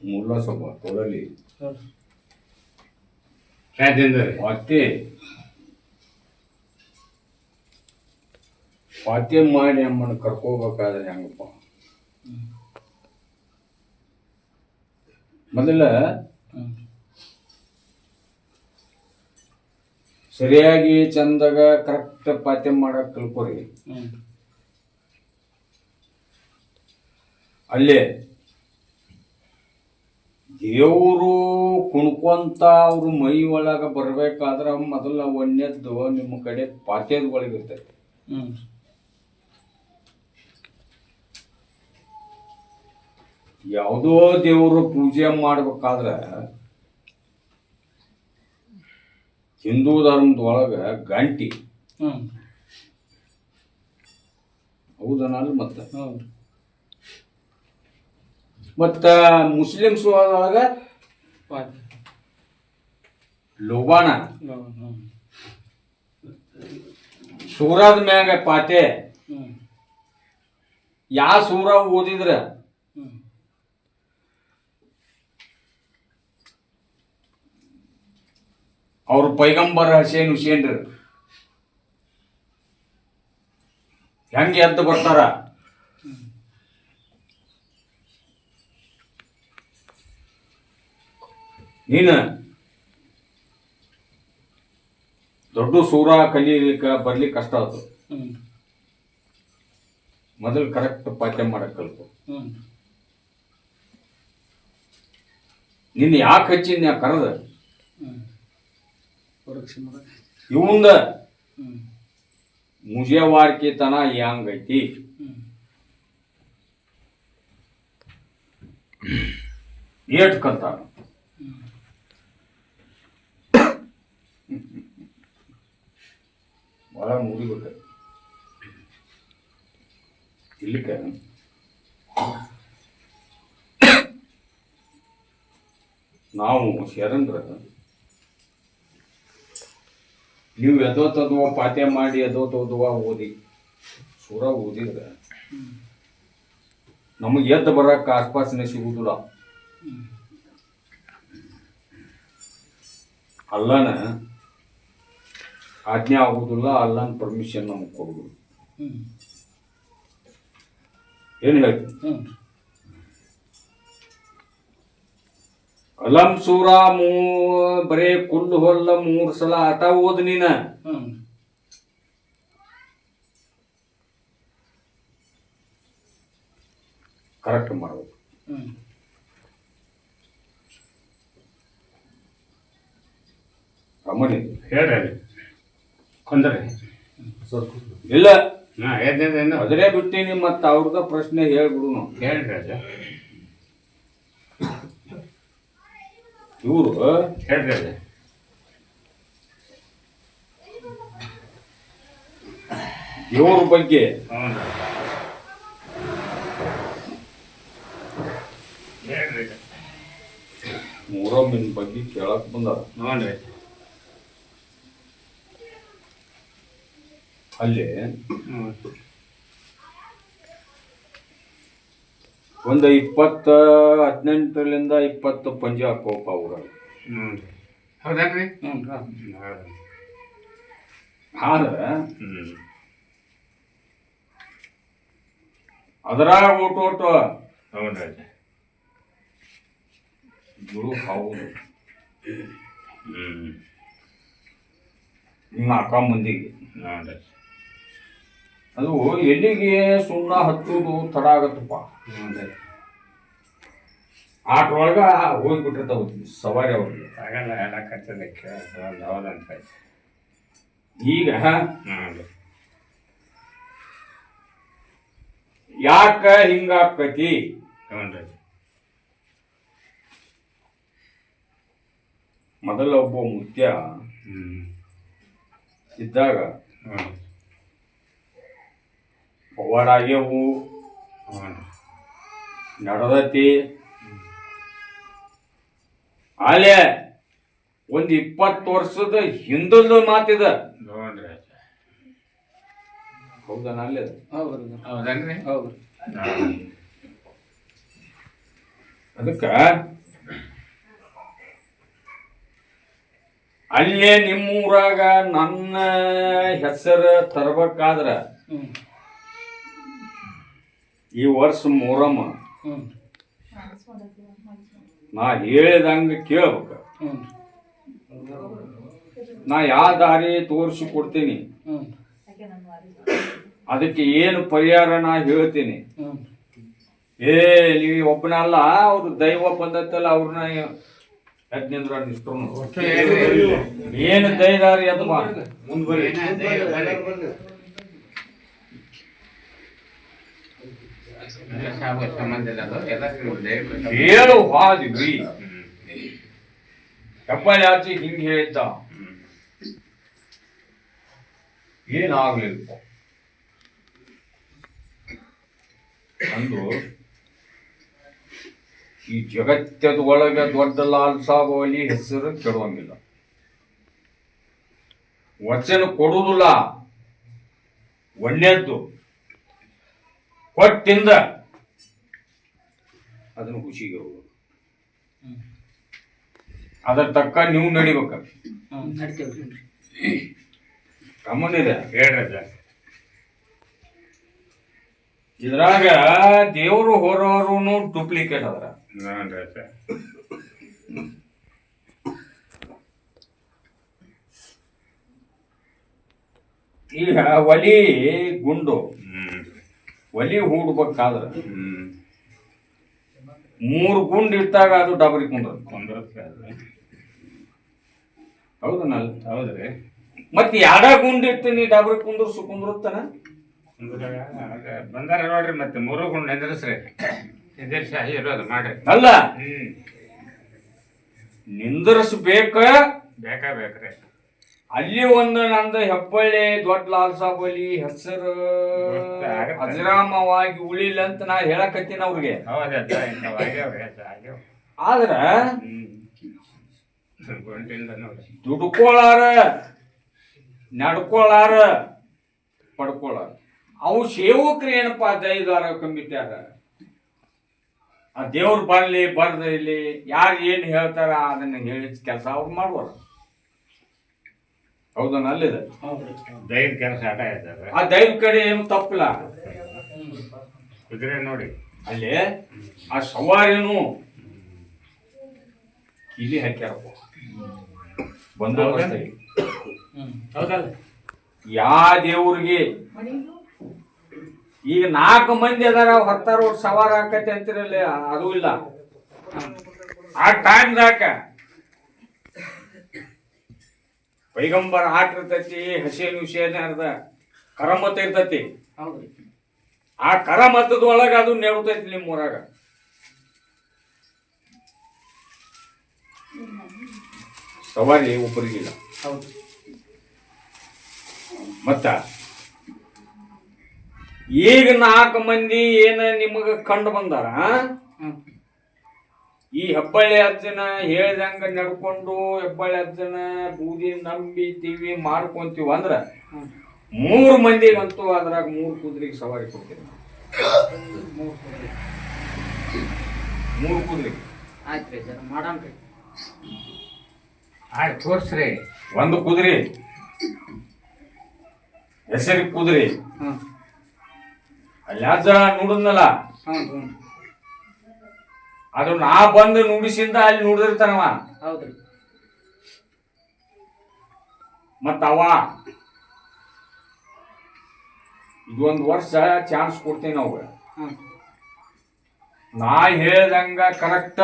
ಮುಲ್ಲ ಸ್ವಲ್ಪ ಕೊಡಲಿ ಯಾಕೆಂದ್ರೆ ಪಾತ್ಯ ಪಾತೆ ಮಾಡಿ ಅಮ್ಮನ ಕರ್ಕೋಬೇಕಾದ್ರೆ ಹೆಂಗಪ್ಪ? ಮೊದಲ ಸರಿಯಾಗಿ ಚಂದಾಗ ಕರೆಕ್ಟ್ ಪಾತ್ಯ ಮಾಡಕ್ ಕಲ್ಕೋರಿ ಅಲ್ಲೇ ದೇವರು ಕುಣ್ಕೊಂತ ಅವರು ಮೈ ಒಳಗೆ ಬರ್ಬೇಕಾದ್ರ ಮೊದಲ ಒಂದೇದ್ದು ನಿಮ್ಮ ಕಡೆ ಪಾತ್ಯದ ಒಳಗಿರ್ತೈತಿ ಯಾವುದೋ ದೇವರು ಪೂಜೆ ಮಾಡ್ಬೇಕಾದ್ರೆ ಹಿಂದೂ ಧರ್ಮದೊಳಗೆ ಗಂಟಿ. ಹೌದನಲ್ಲ ಮತ್ತ? ಮತ್ತ ಮುಸ್ಲಿಮ್ಸ್ ಒಳಗ ಲೋಬಾಣ. ಸೂರದ ಮ್ಯಾಗ ಪಾತೆ. ಯಾ ಸೂರ ಓದಿದ್ರ? ಅವ್ರ ಪೈಗಂಬರ್ ಹಸೇನ್ ಹುಸೇನ್ರ. ಹೆಂಗೆ ಎದ್ದು ಬರ್ತಾರ? ನೀನ ದೊಡ್ಡ ಸೂರ ಕಲಿಯಲಿಕ್ಕೆ ಬರ್ಲಿಕ್ಕೆ ಕಷ್ಟ ಆಯ್ತು ಮೊದಲು ಕರೆಕ್ಟ್ ಪಾಠ್ಯ ಮಾಡಕ್ ಕಲ್ತು ನಿನ್ನ ಯಾಕೆ ಹಚ್ಚಿದ್ ಯಾ ಕರೆದ? ಇವಂದ ಮುಜವಾರ್ಕಿತನ ಹೆಂಗೈತಿ? ಏಟ್ ಕಲ್ತಾನ ಭಾಳ ಮುಗಿಬೇಕು. ಇಲ್ಲಿಕ ನಾವು ಶರಣರ ನೀವು ಎದೋತದ್ವ ಪಾಠ್ಯ ಮಾಡಿ ಎದೋತದ್ವ ಓದಿ. ಸೂರ ಓದಿದ್ರೆ ನಮಗೆ ಎದ್ದು ಬರೋಕ್ಕೆ ಆಸ್ಪಾಸಿನ ಸಿಗುವುದಿಲ್ಲ. ಅಲ್ಲನ ಆಜ್ಞೆ ಆಗುವುದಿಲ್ಲ ಅಲ್ಲನ ಪರ್ಮಿಷನ್ ನಮಗೆ ಕೊಡೋದು. ಏನು ಹೇಳ್ತೀನಿ ಅಲಂ ಸೂರ ಮೂ ಬರೇ ಕುಲ್ಲು ಹೊಲ್ಲ ಮೂರು ಸಲ ಆಟ ಓದ್ ನೀನ? ಕರೆಕ್ಟ್ ಮಾಡ್ಬೇಕು. ರಮಣಿ ಹೇಳ್ರಿ ಅಲ್ಲಿ ಕೊಂದ್ರಿ. ಇಲ್ಲ. ಹಾ ಎದ್ದೇನು ಅದರೇ ಬಿಟ್ಟೀನಿ ಮತ್ತ ಅವ್ರದ ಪ್ರಶ್ನೆ ಹೇಳ್ಬಿಡು ಹೇಳಿ ರಾಜ. ಇವರು? ಹೇಳ್ರಿ ರಾಜ. ಇವ್ರ ಬಗ್ಗೆ? ಮೂರಮ್ಮಿನ ಬಗ್ಗೆ ಕೇಳಕ್ ಬಂದಾರ. ಹ್ಞೂ ಅಲ್ಲಿ ಒಂದು ಇಪ್ಪತ್ತ ಹದಿನೆಂಟರಿಂದ ಇಪ್ಪತ್ತು ಪಂಜೆ ಹಾಕೋಪ ಅವ್ರ ಹ್ಞೂ ಹೌದೇನ್ರಿ ಆದ್ರೆ ಅದರಾಗ ಊಟ ಓಟು ಹ್ಞೂ ರೀ ಗುರು ಹೌದು. ಹ್ಞೂ ಅಕ್ಕ ಮಂದಿಗೆ. ಹಾಂ ರೀ ಅದು ಎಲ್ಲಿಗೆ ಸುಣ್ಣ ಹತ್ತೋದು ತಡ ಆಗತ್ತಪ್ಪ. ಆಟ್ರೊಳಗ ಹೋಗ್ಬಿಟ್ಟಿರ್ತಾವ ಸವಾರಿ ಅವ್ರಿಗೆ ಆಗಲ್ಲ ಎಲ್ಲ ಹೌದು ಹೌದಂತ ಈಗ ಯಾಕ ಹಿಂಗಾಕತಿ ಮೊದಲ ಒಬ್ಬ ಮುತ್ಯ ಇದ್ದಾಗ ಪವಾಡ ಆಗ್ಯವು ನಡೆದತಿ. ಆಲೆ ಒಂದ್ ಇಪ್ಪತ್ತು ವರ್ಷದ ಹಿಂದೊಂದು ಮಾತಿದ. ನೋಡ್ರಿ ಹೌದಾ ಅಲ್ಲೇ ಹೌದನ್ರಿ? ಹೌದು ಅದಕ್ಕ ಅಲ್ಲೇ ನಿಮ್ಮೂರಾಗ ನನ್ನ ಹೆಸರು ತರಬೇಕಾದ್ರ ಈ ವರ್ಷ ಮೊರಮ್ಮ. ನಾ ಹೇಳಿದಂಗ ಕೇಳ್ಬೇಕು. ನಾ ಯಾವ ದಾರಿ ತೋರಿಸಿ ಕೊಡ್ತೀನಿ. ಅದಕ್ಕೆ ಏನು ಪರಿಹಾರ ನಾ ಹೇಳ್ತೀನಿ. ಏ ನೀವು ಒಬ್ಬನಲ್ಲ ಅವ್ರು ದೈವ ಬಂದತ್ತಲ್ಲ ಅವ್ರನ್ನ ಯಜ್ಞೇಂದ್ರ ನಿಷ್ಟ್ರು ಏನು ದೈದಾರಿ ಅದು ಬಾ ಮುಂದ್ ಬರ್ರಿ ಸಂಬಂಧ ಇಲ್ಲದು ಎಲ್ಲ ದಯವಿಟ್ಟು ಹೇಳು ಹಾದಿ ಹೆಬ್ಬಳ್ಳಿ ಆಚೆ ಹಿಂಗ್ ಹೇಳಿದ್ದ ಏನಾಗ್ಲಿಲ್ಲ ಅಂದು ಈ ಜಗತ್ತದ ಒಳಗೆ ದೊಡ್ಡ ಲಾಲ್ ಸಾಬ್ ಅಲಿ ಹೆಸರು ಕೆಡುವಂಗಿಲ್ಲ. ವಚನ ಕೊಡುವುದಿಲ್ಲ. ಒಳ್ಳೆಯದ್ದು ಕೊಟ್ಟಿಂದ ಅದನ್ನು ಖುಷಿಗೆ ಹೋಗೋದು ಅದರ ತಕ್ಕ ನೀವು ನಡಿಬೇಕು. ಕಮ್ಮನಿದೆ ಹೇಳ್ರಿ. ಇದ್ರಾಗ ದೇವರು ಹೊರೋರು ಡೂಪ್ಲಿಕೇಟ್ ಅದ್ರ. ಈಗ ಒಲಿ ಗುಂಡು. ಹ್ಮ್. ಒಲಿ ಹೂಡ್ಬೇಕಾದ್ರ ಹ್ಮ್. ಮೂರು ಗುಂಡು ಇಟ್ಟಾಗ ಅದು ಡಬರಿ ಕುಂದ್ರ ಕುಂದ್ರತ್ತೆ ಅದು. ಹೌದ್ರಿ ಮತ್ತೆ ಯಾಡ ಗುಂಡು ಇಟ್ಟು ನೀ ಡಬರಿ ಕುಂದ್ರಸು ಕುಂದ್ರತ್ತನ ಬಂದಾರ ನೋಡ್ರಿ ಮತ್ತೆ ಮೂರು ಗುಂಡು ನಿಂದ್ರಸ್ರಿ ಎದುರಿಸಿ ಇರೋದು ಮಾಡ್ರಿ. ಅಲ್ಲ? ಹ್ಮ್. ನಿಂದ್ರಸ್ಬೇಕ? ಬೇಕಾ ಬೇಕ್ರಿ. ಅಲ್ಲಿ ಒಂದು ನಂದು ಹೆಬ್ಬಳ್ಳಿ ದೊಡ್ಡ ಲಾಲ್ ಸಾಬ್ ಅಲಿ ಹೆಸರು ಅಜರಾಮವಾಗಿ ಉಳಿಲ್ಲ ಅಂತ ನಾ ಹೇಳಕತ್ತೀನಿ ಅವ್ರಿಗೆ. ಆದ್ರ ದುಡ್ಕೊಳಾರ ನಡ್ಕೊಳಾರ ಪಡ್ಕೊಳಾರ. ಅವು ಸೇವಕರು ಏನಪ್ಪಾ ದೈದಾರ ಕಂಬಿಟ್ಟಾರ ಆ ದೇವ್ರು ಬರಲಿ ಬರ್ದಿರಲಿ ಯಾರು ಏನ್ ಹೇಳ್ತಾರ ಅದನ್ನ ಹೇಳಿದ ಕೆಲಸ ಅವ್ರು ಮಾಡುವಾರ ಹೌದನ ಅಲ್ಲಿದೆ ದೈವ ಕೆಲಸ ಆಟ ಇದ್ದಾರೆ. ಆ ದೈವ ಕಡೆ ಏನು ತಪ್ಪಿಲ್ಲ. ಕುದುರೆ ನೋಡಿ. ಅಲ್ಲಿ ಆ ಸವಾರಿನು ಇಲ್ಲಿ ಹಾಕ್ಯಾರಪ್ಪ ಬಂದು ಹ್ಞೂ ಹೌದಲ್ಲ? ಯಾ ದೇವ್ರಿಗೆ? ಈಗ ನಾಲ್ಕು ಮಂದಿ ಅದಾರ ಹೊತ್ತಾರ ಸವಾರ ಹಾಕತಿ ಅಂತಿರಲ್ಲ ಅದು ಇಲ್ಲ. ಆ ಟೈಮ್ದಾಕ ಪೈಗಂಬರ್ ಆಟ ಇರ್ತೈತಿ ಹಸೇನ್ ವಿಷಯನ ಅರ್ಧ. ಕರಮತ ಇರ್ತೈತಿ. ಆ ಕರಮತದ ಒಳಗ ಅದು ನೆಡ್ತೈತಿ ನಿಮ್ಮ ಊರಾಗ. ಸವಾರಿ ಒಬ್ಬರಿಗಿಲ್ಲ ಹೌದು. ಮತ್ತ ಈಗ ನಾಲ್ಕು ಮಂದಿ ಏನ ನಿಮಗ ಕಂಡು ಬಂದಾರ ಈ ಹೆಬ್ಬಳ್ಳಿ ಅಜ್ಜನ ಹೇಳ್ದಂಗ ನಡ್ಕೊಂಡು ಹೆಬ್ಬಳ್ಳಿ ಅಜ್ಜನ ಬೂದಿ ನಂಬಿತೀವಿ ಮಾಡ್ಕೊಂತೀವಿ ಅಂದ್ರ ಮೂರು ಮಂದಿಗಂತೂ ಅದ್ರಾಗ ಮೂರು ಕುದುರೆಗೆ ಸವಾರಿ ಕೊಡ್ತೀವಿ ಮೂರು ಕುದುರೆಗೆ ಆಯ್ತು ರೀ ಆಯ್ತು ತೋರ್ಸ್ರಿ. ಒಂದು ಕುದುರೆ. ಹೆಸರಿಗೆ ಕುದುರೆ. ಹ್ಞೂ ಅಲ್ಲಿ ಅಜ್ಜ ನೋಡಿದ್ನಲ್ಲ? ಹ್ಞೂ ಹ್ಞೂ ಅದು ನಾ ಬಂದು ನುಡಿಸಿಂದ ಅಲ್ಲಿ ನುಡಿದಿರ್ತಾನವ ಹೌದ್ರಿ. ಮತ್ತ ಅವ ಇದೊಂದು ವರ್ಷ ಚಾನ್ಸ್ ಕೊಡ್ತೀನಿ ನಾವು ನಾ ಹೇಳ್ದಂಗ ಕರೆಕ್ಟ್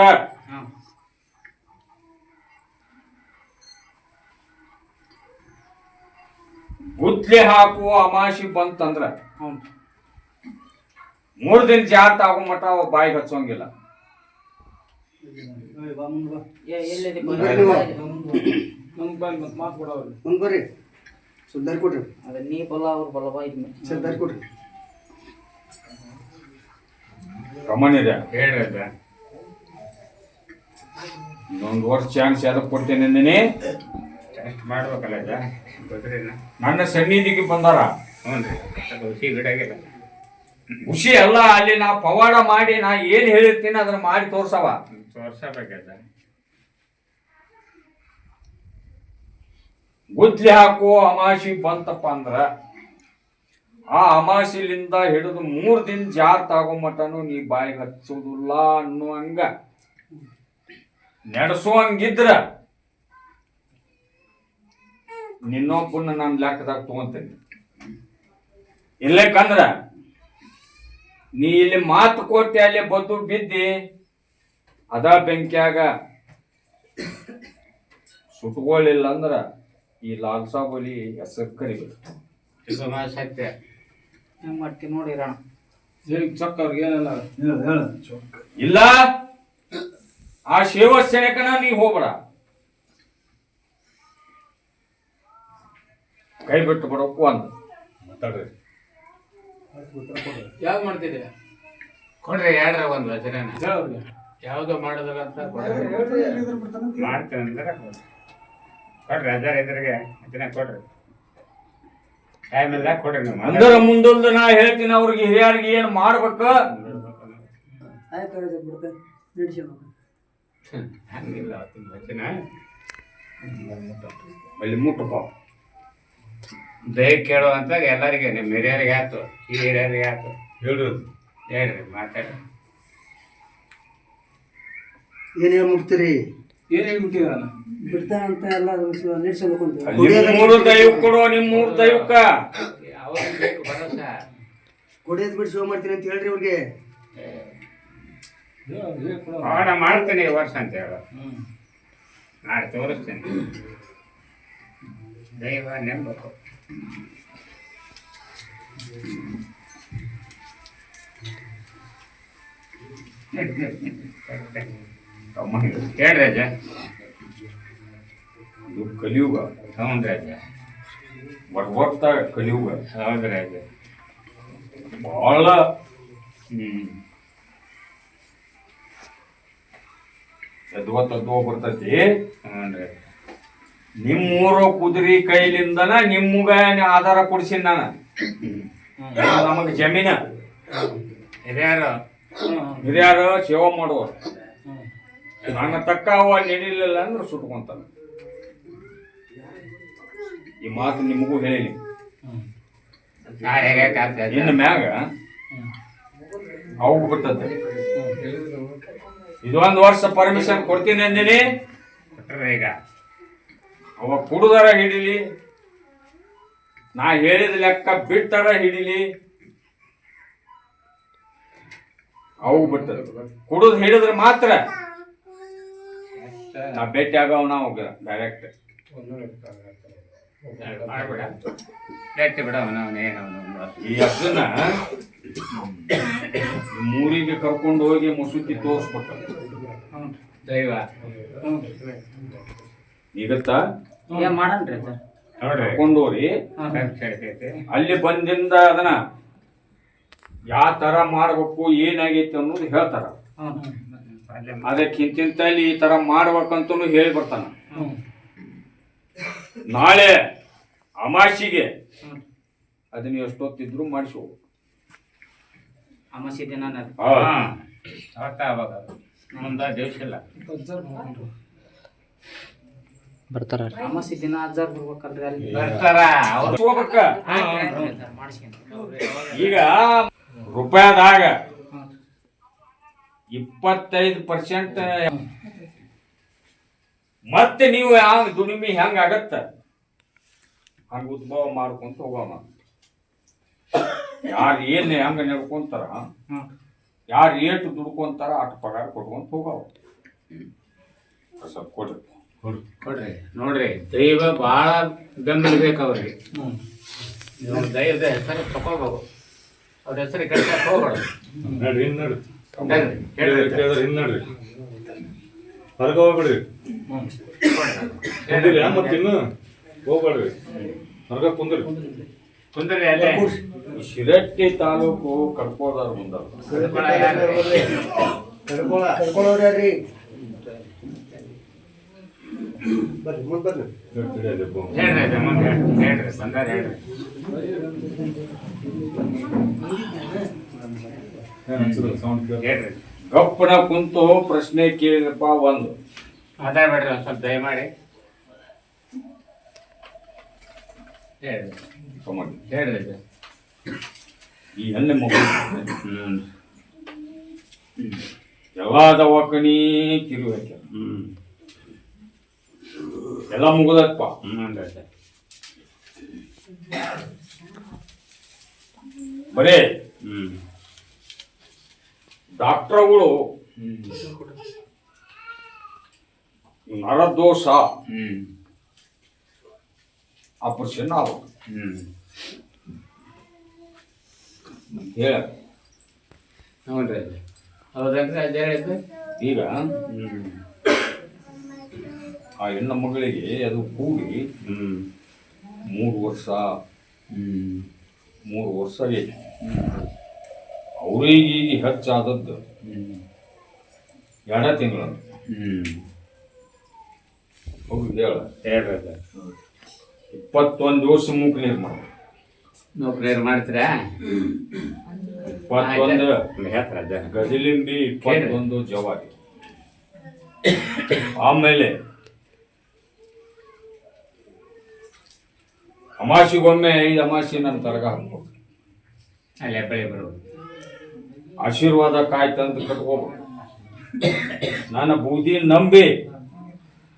ಗುದ್ಲಿ ಹಾಕುವ ಅಮಾಶಿ ಬಂತಂದ್ರ ಮೂರ್ ದಿನ ಜಾತ ಆಗೋ ಮಟ ಅವ ಬಾಯಿಗೆ ಹಚ್ಚೋಂಗಿಲ್ಲ ಎ- ಎಲ್ಲಿದೆ ನಮ್ಗೆ ಬಂದು ಮತ್ತೆ ಮಾತು ಕೊಡೋರು ಮುಂದ್ ಬರ್ರಿ ಸ್ವಲ್ಪ ದಾರಿ ಕೊಡ್ರಿ. ಅದ ನೀ ಬಲ ಅವ್ರು ಇದ್ಮೇಲೆ. ಕೊಡ್ರಿ. ಇದೆ. ಹೇಳ್ರಿ ಇನ್ನೊಂದು ವರ್ಷ ಚಾನ್ಸ್ ಯಾವ್ದಕ್ಕೆ ಕೊಡ್ತೇನೆ ಟೆಸ್ಟ್ ಮಾಡ್ಬೇಕಲ್ಲ ನನ್ನ ಸನ್ನಿಧಿಗೆ ಬಂದಾರ. ಹ್ಞೂ ಖುಷಿ ಅಲ್ಲ ಅಲ್ಲಿ ನಾ ಪವಾಡ ಮಾಡಿ ನಾ ಏನ್ ಹೇಳಿರ್ತೀನಿ ಅದನ್ನ ಮಾಡಿ ತೋರ್ಸವ. ತೋರ್ಸಬೇಕಜ್ಜ ಗುದ್ಲಿ ಹಾಕೋ ಅಮಾಸಿ ಬಂತಪ್ಪ ಅಂದ್ರ ಆ ಅಮಾಸಿಲಿಂದ ಹಿಡಿದು ಮೂರ್ ದಿನ ಜಾರ್ ಮಟನು ನೀ ಬಾಯಿಗೆ ಹಚ್ಚುದಿಲ್ಲ ಅನ್ನುವಂಗ. ನಡೆಸುವಂಗಿದ್ರ ನಿನ್ನೊಬ್ಬನ ನಾನು ಲೆಕ್ಕದಾಗ ತಗೊಂತೇನೆ. ಇಲ್ಲಕಂದ್ರ ನೀ ಇಲ್ಲಿ ಮಾತು ಕೊಟ್ಟೆ ಅಲ್ಲಿ ಬದ್ದು ಬಿದ್ದಿ ಅದ ಬೆಂಕಿಯಾಗ ಸುಟ್ಕೊಳ್ಳಿಲ್ಲ ಅಂದ್ರ ಈ ಲಾಲ್ ಸಾಬ್ ಅಲಿ ಹೆಸರು ಕರಿಬೇಕು. ಸತ್ಯ ಮಾಡ್ತೀನಿ ನೋಡಿರಣ ಹೇಳಿ ಚೊಕ್ಕ ಅವ್ರಿಗೆ ಏನಲ್ಲ? ಇಲ್ಲ? ಆ ಶಿವಸೇನಕನ ನೀ ಹೋಗ್ಬೇಡ. ಕೈ ಬಿಟ್ಟು ಬಿಡೋಕು ಅಂದ ಮಾತಾಡ್ರಿ. ಯಾವ್ದು ಮಾಡ್ತಿದ್ದೀರಾ ಕೊಡ್ರಿ? ಯಾಡ್ರ ಒಂದು ವಚನ ಯಾವ್ದು ಮಾಡಿದ್ರ ಅಂತ ಕೊಡ್ರಿ. ಮಾಡ್ತೇನೆ ಅಂದ್ರೆ ಕೊಡ್ರಿ. ಹಜಾರ್ ಇದ್ರಿಗೆ ವಚನ ಕೊಡ್ರಿ. ಟೈಮ್ ಇಲ್ಲ ಕೊಡ್ರಿ ನೀವು ಅಂದ್ರ ಮುಂದೊಂದು ನಾ ಹೇಳ್ತೀನಿ ಅವ್ರಿಗೆ ಹಿರಿಯರಿಗೆ ಏನು ಮಾಡ್ಬೇಕ? ಆಯ್ತು ಆಯ್ತು ಬಿಡ್ತೇನೆ. ಹಂಗಿಲ್ಲ ಅವತ್ತಿನ ವಚನ ಅಲ್ಲಿ ಮುಟ್ಟಪ್ಪ. ದಯ ಕೇಳುವಂತ ಎಲ್ಲರಿಗೆ ನಿಮ್ಮ ಹಿರಿಯರಿಗೆ ಆಯ್ತು ಈ ಹಿರಿಯರಿಗೆ ಆಯ್ತು. ಹೇಳ್ರಿ. ಹೇಳ್ರಿ ಮಾತಾಡ್ರಿ. ಏನ್ ಹೇಳಿ ಮುಟ್ತೀರಿ ಏನ್ ಹೇಳ್ಬಿಟ್ಟಿದ ನಾನು ಬಿಡ್ತಾನಂತ ಎಲ್ಲ ನಡೆಸಬೇಕು ಅಂತ. ನಿಮ್ ಮೂರು ದೈವ ಕೊಡು ನಿಮ್ ಮೂರು ದೈವಕ್ಕ. ಕುಡಿಯೋದು ಬಿಟ್ಟು ಶೋ ಮಾಡ್ತೀನಿ ಅಂತ ಹೇಳ್ರಿ ಅವ್ರಿಗೆ. ಅವನ ಮಾಡ್ತೀನಿ ಈ ವರ್ಷ ಅಂತ ಹೇಳು. ನಾಳೆ ತೋರಿಸ್ತೇನೆ. ದೈವ ಅಜ್ಜ. ಇದು ಕಲಿಯುಗ ಹ್ಞೂ ಬಟ್ ಬರ್ಬರ್ತಾ ಕಲಿಯುಗ. ಹೌದು ರಾಜ ಹ್ಮ್. ಎದ್ವ ತದ್ವ ಬರ್ತೈತಿ. ಹ್ಞೂ ನಿಮ್ಮೂರು ಕುದುರೆ ಕೈಲಿಂದನ ನಿಮ್ಮಗ ಆಧಾರ ಕೊಡ್ಸಿನ ನಾನು. ನಮಗ ಜಮೀನ. ಹಿರಿಯರು. ಹಿರಿಯರು ಸೇವಾ ಮಾಡುವ ನನ್ನ ತಕ್ಕ ಅವ ನಡೀಲಿಲ್ಲ ಅಂದ್ರೆ ಸುಟ್ಕೊಂತಾನೆ. ಈ ಮಾತು ನಿಮಗೂ ಹೇಳಿ ಇನ್ನು ಮ್ಯಾಗ ಅವು ಬಿಟ್ಟದ ಇದೊಂದು ವರ್ಷ ಪರ್ಮಿಷನ್ ಕೊಡ್ತೀನಿ ಅಂದಿನಿ. ಈಗ. ಅವ ಕುಡುದರ ಹಿಡಿಲಿ. ನಾ ಹೇಳಿದ ಲೆಕ್ಕ ಬಿಟ್ಟರ ಹಿಡಿಲಿ. ಅವು ಬಿಟ್ಟದ ಕುಡುದ್ ಹಿಡಿದ್ರೆ ಮಾತ್ರ ನಾ ಭೇಟಿ ಆಗವ ನಾವು ಡೈರೆಕ್ಟ್ ಮಾಡ್ಬೇಡ. ಗಟ್ಟಿ ಬಿಡ ಈ ಅಜ್ಜನ ಮೂರಿಗೆ ಕರ್ಕೊಂಡು ಹೋಗಿ ಮುಸುತಿ ತೋರಿಸ್ಬಿಟ್ಟ. ದೈವ. ಈಗತ್ತ ಮಾಡನ್ರಿ ಸರ್ ಕರ್ಕೊಂಡು ಹೋಗಿ ಅಲ್ಲಿ ಬಂದಿಂದ ಅದನ್ನ ಯಾವ ತರ ಮಾಡ್ಬೇಕು ಏನಾಗೈತಿ ಅನ್ನೋದು ಹೇಳ್ತಾರ. ಅಲ್ಲೇ ಅದಕ್ಕೆ ಇಂತಿಂತಲ್ಲಿ ಈ ತರ ಮಾಡ್ಬೇಕಂತನು ಹೇಳಿ ಬರ್ತಾನ. ನಾಳೆ ಅಮಾಸಿಗೆ ಅದನ್ನ ಎಷ್ಟೊತ್ತಿದ್ರು ಮಾಡಿಸು. ಅಮಾಸಿ ದಿನ ಅವಾಗ ಮುಂದ ಇಲ್ಲ. ಅಮಾಸಿ ದಿನ ಅಜ್ಜಾರ್ ಬರ್ಬೇಕಲ್ರಿ ಅಲ್ಲಿ. ಬರ್ತಾರ. ಅವ್ರು ಹೋಗ್ಬೇಕ. ಮಾಡಿಸ್ಕೊಂತ ಈಗ ರೂಪಾಯಿದಾಗ ಇಪ್ಪತ್ತೈದು ಪರ್ಸೆಂಟ್ ಮತ್ತೆ ನೀವು ಯಾವ ದುಡಿಮೆ ಹೆಂಗ ಆಗತ್ತ? ಹಂಗ ಉದ್ಭವ ಮಾಡ್ಕೊಂತ ಹೋಗೋಣ. ಯಾರು ಏನ್ ಹೆಂಗ ನಡ್ಕೊಂತಾರ? ಯಾರು ಏಟು ದುಡ್ಕೊಂತಾರ ಅಟ್ ಪಗಾರ ಕೊಟ್ಕೊಂತ ಹೋಗವ ಸ್ವಲ್ಪ ಕೊಡ್ರಿ. ಕೊಡ್ರಿ. ನೋಡ್ರಿ ದೈವ ಬಹಳ ಬೆಂಬಲ ಬೇಕು ಅವ್ರಿಗೆ. ನೀವು ದೈವದ ಹೆಸರು ತಗೋಬೇಕು ಅವ್ರ ಹೆಸರು ಕೆಟ್ಟ ಹೋಗ್ಬೇಡ. ನಡ್ರಿ ಇನ್ ನಡ್ರಿ ಹೇಳ್ರಿ, ಹೇಳ್ರಿ. ಕೇಳಿದ್ರೆ ಇನ್ ನಡ್ರಿ ಹೊರಗೆ ಹೋಗ್ಬೇಡ್ರಿ ಕುಂದ್ರಿ ಮತ್ತೆ ಇನ್ನು ಹೋಗ್ಬೇಡ್ರಿ. ಹೊರಗೆ ಕುಂದ್ರಿ. ಕುಂದ್ರಿ ಅಲ್ಲೇ. ಈ ಶಿರಟ್ಟಿ ತಾಲೂಕು ಕಡ್ಕೋದಾರ ಮುಂದ. ಬರ್ರಿ ಮುಂದೆ ಬರ್ರಿ. ಹೇಳ್ರಿ ಅಜ್ಜ, ಹೇಳ್ರಿ. ಹೇಳ್ರಿ ಬಂದಾರ ಹೇಳ್ರಿ ಹೇಳ್ರಿ. ಗಪ್ಪನ ಕುಂತು ಪ್ರಶ್ನೆ ಕೇಳಿದಪ್ಪ ಒಂದು. ಮಾತಾಡ್ಬೇಡ್ರಿ ಒಂದು ಸ್ವಲ್ಪ ದಯಮಾಡಿ. ಹೇಳ್ರಿ. ಈ ಹೆಣ್ಣು ಮಗು ಹ್ಮ್ ಎಲ್ಲ ದವಾಖಾನಿ ಕಿರು ಹಾಕ್ಯಾರ ಎಲ್ಲ ಮುಗಿದಪ್ಪ. ಬರೀ ಬರೇ. ಹ್ಮ್. ಡಾಕ್ಟರ್ಗಳು ನರದೋಷ ಆಪರೇಷನ್ ಆಗ್ಬೇಕು ಹೇಳ. ಹೇಳಿದ್ದು? ಈಗ ಆ ಹೆಣ್ಣ ಮಗಳಿಗೆ ಅದು ಕೂಡಿ ಮೂರು ವರ್ಷ ಮೂರು ವರ್ಷ ಅವ್ರಿಗೆ ಈಗ ಹೆಚ್ಚಾದದ್ದು. ಎರಡು ತಿಂಗಳು. ಹೋಗಿ ಹೇಳ. ಇಪ್ಪತ್ತೊಂದು ದಿವಸ ಮೂಕ್ ನೀರು ಮಾಡ. ಪ್ರೇರ್ ಮಾಡ್ತೀರಾ? ಇಪ್ಪತ್ತೊಂದು ಹೇಳ್ತಾರ ಗಜಲಿಂಬಿ ಇಪ್ಪತ್ತೊಂದು ಜವಾರಿ. ಆಮೇಲೆ ಅಮಾಸಿಗೊಮ್ಮೆ ಐದು ಅಮಾಸಿ ನನ್ನ ತರಗ ಹಾಕ್ಬೇಕು. ಅಲ್ಲಿ ಬೆಳೆ ಬರ್ಬೋದು ಆಶೀರ್ವಾದ ಕಾಯ್ ತಂದು ಕಟ್ಕೋಬೇಕು ನನ್ನ ಬೂದಿ ನಂಬಿ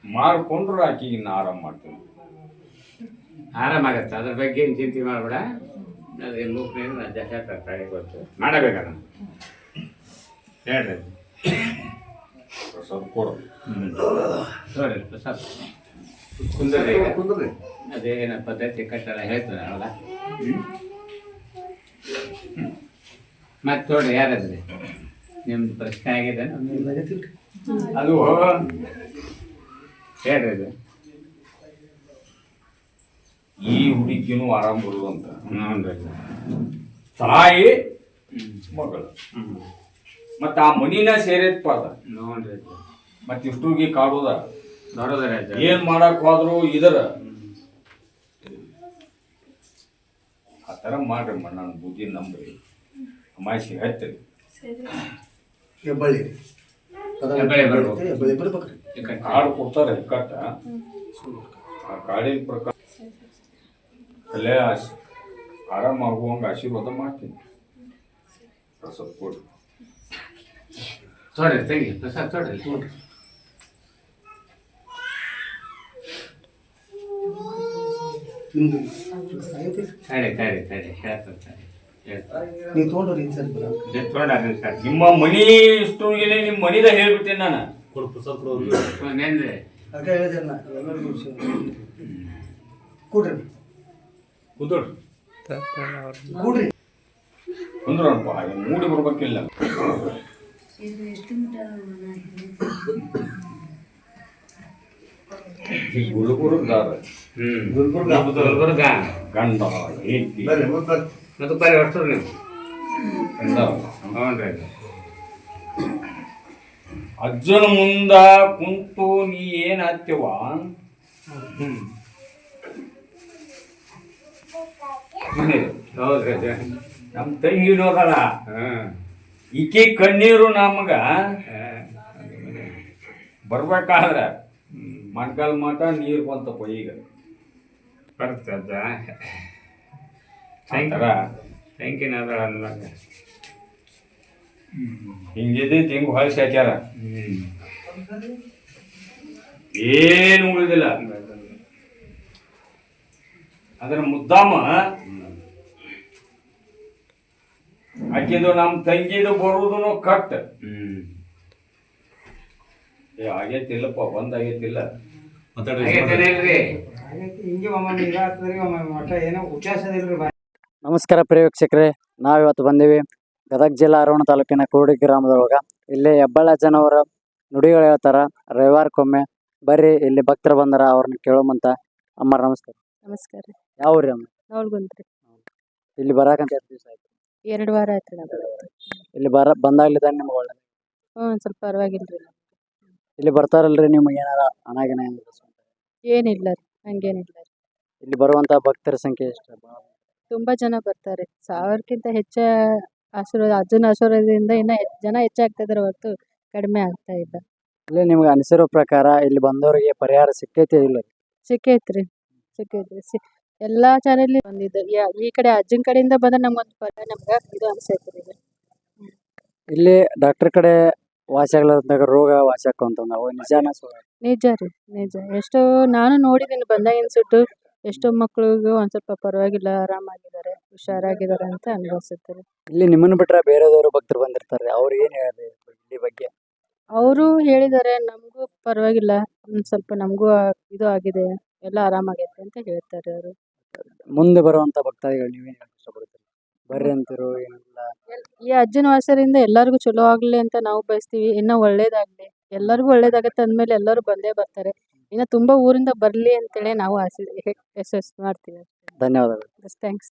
ಮಾರ್ಕೊಂಡ್ರೆ ಆಕಿಗೆ ನಾ ಆರಾಮ ಮಾಡ್ತೀನಿ. ಆರಾಮಾಗತ್ತೆ ಅದ್ರ ಬಗ್ಗೆ ಏನು ಚಿಂತೆ ಮಾಡಬೇಡ. ಅದೇ ಮೂಕ್ನೇನು ಅಜ್ಜ ಹೇಳ್ತಾರೆ ತಡಿ ಗೊತ್ತು ಮಾಡಬೇಕಲ್ಲ? ಹೇಳ್ರಿ. ಸ್ವಲ್ಪ ಕೊಡು. ಸರಿ ಸ್ವಲ್ಪ ಕುಂದ್ರಿ. ಅದೇನ ಪದ್ಧತಿ ಕಟ್ಟಲ್ಲ ಹೇಳ್ತಾರೆ ಅಲ್ಲ ಮತ್ತೆ ಯಾರಾದ್ರೆ ಯಾರದ್ರಿ? ನಿಮ್ದು ಪ್ರಶ್ನೆ ಆಗಿದೆ ಅದು ಹೇಳ್ರಿ ಅದು ಈ ಹುಡುಗಿನೂ ಆರಾಮ್ ಬರುವಂತ ತಾಯಿ ಮಗಳು. ಹ್ಞೂ ಮತ್ತ ಆ ಮನಿನ ಸೇರೈತ್ ಅದ ನೋಡ್ರಿ. ಮತ್ತೆ ಇಷ್ಟುಗಿ ಕಾಡುದ. ಏನ್ ಮಾಡಕ್ ಹೋದ್ರು ಇದರ. ಆ ತರ ಮಾಡ್ರಿ ಮಣ್ಣ ಬುದ್ಧಿ ನಂಬ್ರಿ. ಅಮಾಸಿ ಹತ್ತಿರಿ ಹೆಬ್ಬಳ್ಳಿ. ಹೆಬ್ಬಳ್ಳಿ ಬರ್ಬೇಕು. ಹೆಬ್ಬಳ್ಳಿ ಬರ್ಬೇಕ್ರಿ ಈ ಕಡೆ ಕಾಡು ಕೊಡ್ತಾರೆ ಕಟ್ಟ. ಆ ಕಾಡಿನ ಪ್ರಕಾರ ಅಲ್ಲೇ ಆಶ್- ಆರಾಮ ಆಗುವಂಗ ಆಶೀರ್ವಾದ ಮಾಡ್ತೀನಿ. ಸ್ವಲ್ಪ ಕೊಡಿ. ತೊಡ್ರಿ ತೆಗಿ ಪ್ರಸಾದ್ ತೊಡ್ರಿ. ನಿಮ್ದು? ತಡೆ ತಡೆ ತಡಿ ಹೇಳ್ತಾರೆ ತಡಿ. ಹೇಳ್ತಾರೆ ನೀವು ತೊಗೊಂಡ್ರಿ ಸರ್ ಸರ್ ನಿಮ್ಮ ಮನಿ ಇಷ್ಟು ನಿಮ್ಮ ಮನಿದ ಹೇಳ್ಬಿಟ್ಟೇನೆ ನಾನು. ಹೇಳಿದೆ ನಾ. ಎಲ್ಲರಿಗೂ ವಿಷಯ ಕೊಡ್ರಿ. ಕೂತ್ಕೊಳ್ರಿ. ಕೊಡ್ರಿ. ಕುಂದ್ರಪ್ಪ ಮೂಡಿ ಬರ್ಬೇಕಿಲ್ಲ. ಗುಲ್ಬುರ್ಗ ಗುಲ್ಬುರ್ಗ ಗುಲ್ಬುರ್ಗ ಗಂಡ ಹೆಂಡತಿ. ಮತ್ತೆ ಬರೀ ನೀವು. ಹ್ಞೂ ಅಜ್ಜನ ಮುಂದ ಕುಂತು ನೀ ಏನ್ ಹತ್ತಿವ ಹೌದ್ರಿ. ಅಜ್ಜ ನಮ್ ತಂಗಿ ನೋಡಲ್ಲ ಈಕೆ ಈಕಿ ಕಣ್ಣೀರು ನಮಗ. ಬರ್ಬೇಕಾದ್ರೆ ಮಣ್ಕಾಲ್ ಮಠ ನೀರು ಬಂತಪ್ಪ ಈಗ. ಬರುತ್ತೆ ಅಜ್ಜ ತೆಂಗು ಅದಾಳ ಅಂದಾಗ ಹಿಂಗಿದ್ದೈತಿ ಹಿಂಗ್ ಹೊಳ್ಸಿ ಹಾಕ್ಯಾರ ಏನು ಉಳಿದಿಲ್ಲ. ಅದ್ರ ಮುದ್ದಾಮ ಆಕಿದು ನಮ್ ತಂಗಿದು ಬರುವುದು ಕಟ್. ಏ ಆಗೈತಿಲ್ಲಪ್ಪ ಬಂದ್ ಆಗೈತಿಲ್ಲ. ಮಾತಾಡ್ರಿ. ಹಿಂಗೆ ಒಮ್ಮೆ ಈಗ ಆಗ್ತದ್ರಿ ಒಮ್ಮೆ ಒಟ್ಟ ಏನೋ ಉಚ್ಚಾಸದಿಲ್ರಿ ಬಾ ನಮಸ್ಕಾರ ಪ್ರಿಯ ವೀಕ್ಷಕರೇ ನಾವಿವತ್ತು ಬಂದೀವಿ ಗದಗ ಜಿಲ್ಲಾ ಅರೋಣ ತಾಲೂಕಿನ ಕೋಡಿ ಗ್ರಾಮದೊಳಗ. ಇಲ್ಲಿ ಹೆಬ್ಬಾಳ ಜನವರ ನುಡಿಗಳು ಹೇಳ್ತಾರ ರವಿವಾರಕ್ಕೊಮ್ಮೆ ಬರ್ರಿ ಇಲ್ಲಿ ಭಕ್ತರು ಬಂದಾರ ಅವ್ರನ್ನ ಕೇಳೋಮಂತ ಅಮ್ಮ ನಮಸ್ಕಾರ. ನಮಸ್ಕಾರ ಯಾವ ಊರಿ ಅಮ್ಮ? ನೋಡ್ಕೊಂತ್ರಿ ಇಲ್ಲಿ ಬರಾಕಂತ ಎಷ್ಟು ದಿವಸ ಆಯ್ತು? ಎರಡು ವಾರ ಆಯ್ತು ಇಲ್ಲಿ ಬರ ಬಂದಾಗ್ಲಿದ್ದ ನಿಮ್ಗೆ ಒಳ್ಳೆ ಹ್ಞೂ ಸ್ವಲ್ಪ ಪರವಾಗಿಲ್ಲ ರೀ ಇಲ್ಲಿ ಬರ್ತಾರಲ್ರಿ ನಿಮ್ಗೆ ಏನಾರ ಹಣಗಿನ ಏನಿಲ್ಲ ರೀ ಹಂಗೇನಿಲ್ಲ ರೀ. ಇಲ್ಲಿ ಬರುವಂತ ಭಕ್ತರ ಸಂಖ್ಯೆ ಎಷ್ಟು? ತುಂಬ ಜನ ಬರ್ತಾರೆ. ಸಾವಿರಕ್ಕಿಂತ ಹೆಚ್ಚು ಆಶೀರ್ವಾದ ಅಜ್ಜನ ಆಶೀರ್ವಾದದಿಂದ ಇನ್ನೂ ಹೆಚ್ಚು ಜನ ಹೆಚ್ಚಾಗ್ತಾ ಇದಾರೆ ಹೊರತು ಕಡಿಮೆ ಆಗ್ತಾ ಇಲ್ಲ. ಇಲ್ಲಿ ನಿಮ್ಗೆ ಅನಿಸಿರೋ ಪ್ರಕಾರ ಇಲ್ಲಿ ಬಂದವರಿಗೆ ಪರಿಹಾರ ಸಿಕ್ಕೈತೆ ಇಲ್ಲ? ಸಿಕ್ಕೈತ್ರಿ ಸಿಕ್ಕೈತ್ರಿ. ಸಿ ಎಲ್ಲ ಚಾನಲ್ಲಿ ಬಂದಿದ್ದು ಯಾ- ಈ ಕಡೆ ಅಜ್ಜನ ಕಡೆಯಿಂದ ಬಂದ್ರೆ ನಮ್ಗೊಂದು ಪರ ನಮ್ಗೆ ಇದು ಅನ್ಸೈತ್ರಿ ರೀ. ಇಲ್ಲಿ ಡಾಕ್ಟರ್ ಕಡೆ ವಾಸಿ ಆಗ್ಲಾರ್ದಾಗ ರೋಗ ವಾಸಿ ಅವು ನಿಜಾನ ಸುಳ್ಳ ನಿಜ ರೀ ನಿಜ. ಎಷ್ಟೋ ನಾನು ನೋಡಿದ್ದೀನಿ ಬಂದಾಗಿನ ಸುಟ್ಟು. ಎಷ್ಟೋ ಮಕ್ಕಳಿಗೂ ಒಂದು ಸ್ವಲ್ಪ ಪರವಾಗಿಲ್ಲ ಆರಾಮಾಗಿದ್ದಾರೆ ಹುಷಾರಾಗಿದ್ದಾರೆ ಅಂತ ಅನ್ಭವಿಸುತ್ತಾರೆ ಇಲ್ಲಿ ನಿಮ್ಮನ್ನು ಬಿಟ್ರೆ ಬೇರೆದವರು ಭಕ್ತರು ಬಂದಿರ್ತಾರೆ ಅವ್ರು ಏನು ಹೇಳಿ ಇಲ್ಲಿ ಬಗ್ಗೆ? ಅವರು ಹೇಳಿದ್ದಾರೆ ನಮಗೂ ಪರವಾಗಿಲ್ಲ ಒಂದು ಸ್ವಲ್ಪ ನಮಗೂ ಇದು ಆಗಿದೆ ಎಲ್ಲ ಆರಾಮಾಗೈತೆ ಅಂತ ಹೇಳ್ತಾರೆ ಅವರು. ಮುಂದೆ ಬರುವಂತ ಭಕ್ತಾದಿಗಳು ನೀವೇನು ಹೇಳಕ್ ಇಷ್ಟಪಡ್ತೀರಿ? ಬರ್ರಿ ಅಂತಿರೋ ಏನಿಲ್ಲ. ಈ ಅಜ್ಜನ ವಾಸರಿಂದ ಎಲ್ಲರಿಗೂ ಚಲೋ ಆಗಲಿ ಅಂತ ನಾವು ಬಯಸ್ತೀವಿ ಇನ್ನೂ ಒಳ್ಳೇದಾಗ್ಲಿ ಎಲ್ಲರಿಗೂ ಒಳ್ಳೇದಾಗತ್ತೆ ಅಂದಮೇಲೆ ಎಲ್ಲರೂ ಬಂದೇ ಬರ್ತಾರೆ. ಇನ್ನು ತುಂಬ ಊರಿಂದ ಬರಲಿ ಅಂತೇಳಿ ನಾವು ಆಸೆ ಯಶಸ್ಸು ಮಾಡ್ತೀವಿ ಧನ್ಯವಾದಗಳು. ಥ್ಯಾಂಕ್ಸ್